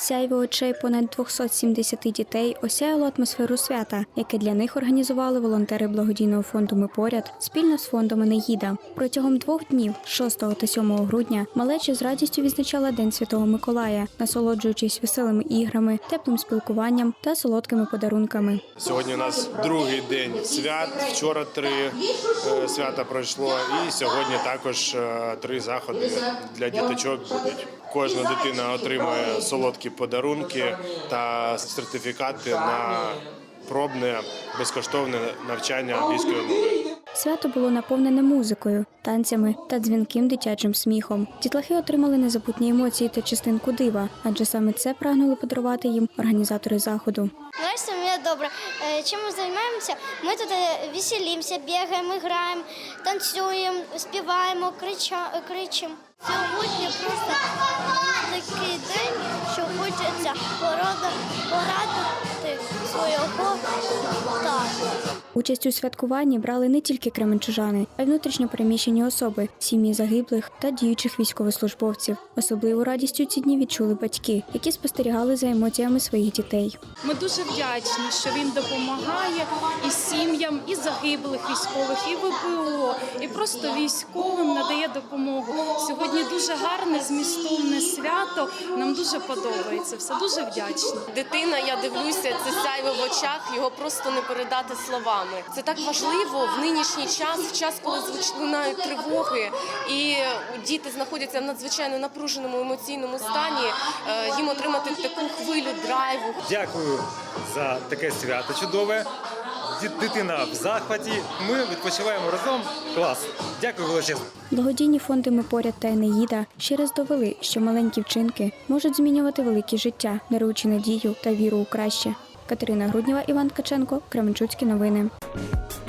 Сяйво очей понад 270 дітей осяяло атмосферу свята, яке для них організували волонтери благодійного фонду Ми поряд спільно з фондом Енеїда. Протягом двох днів, 6 та 7 грудня, малеча з радістю відзначала День Святого Миколая, насолоджуючись веселими іграми, теплим спілкуванням та солодкими подарунками. Сьогодні у нас другий день свят. Вчора три е, свята пройшло, і сьогодні також е, три заходи для діточок будуть. Кожна дитина отримує солодкі подарунки та сертифікати на пробне безкоштовне навчання англійської мови. Свято було наповнене музикою, танцями та дзвінким дитячим сміхом. Дітлахи отримали незабутні емоції та частинку дива, адже саме це прагнули подарувати їм організатори заходу. Знаєш, у мене добре. Е, Чим ми займаємося? Ми тут е, веселимося, бігаємо, граємо, танцюємо, співаємо, крича- кричимо. Сьогодні просто porrada, porrada. Участь у святкуванні брали не тільки кременчужани, а й внутрішньо переміщені особи, сім'ї загиблих та діючих військовослужбовців. Особливу радість у ці дні відчули батьки, які спостерігали за емоціями своїх дітей. Ми дуже вдячні, що він допомагає і сім'ям, і загиблих військових, і ВПО, і просто військовим надає допомогу. Сьогодні дуже гарне, змістовне свято. Нам дуже подобається. Все дуже вдячні. Дитина, я дивлюся, це сяйво в очах, його просто не передати словами. Це так важливо в нинішній час, в час, коли лунають тривоги, і діти знаходяться в надзвичайно напруженому емоційному стані. е, Їм отримати таку хвилю драйву, Дякую за таке свято чудове. Дитина в захваті. Ми відпочиваємо разом. Клас. Дякую величезно. Благодійні фонди Ми поряд та Енеїда ще раз довели, що маленькі вчинки можуть змінювати велике життя, даруючи надію та віру у краще. Катерина Груднєва, Іван Ткаченко, Кременчуцькі новини. Thank you.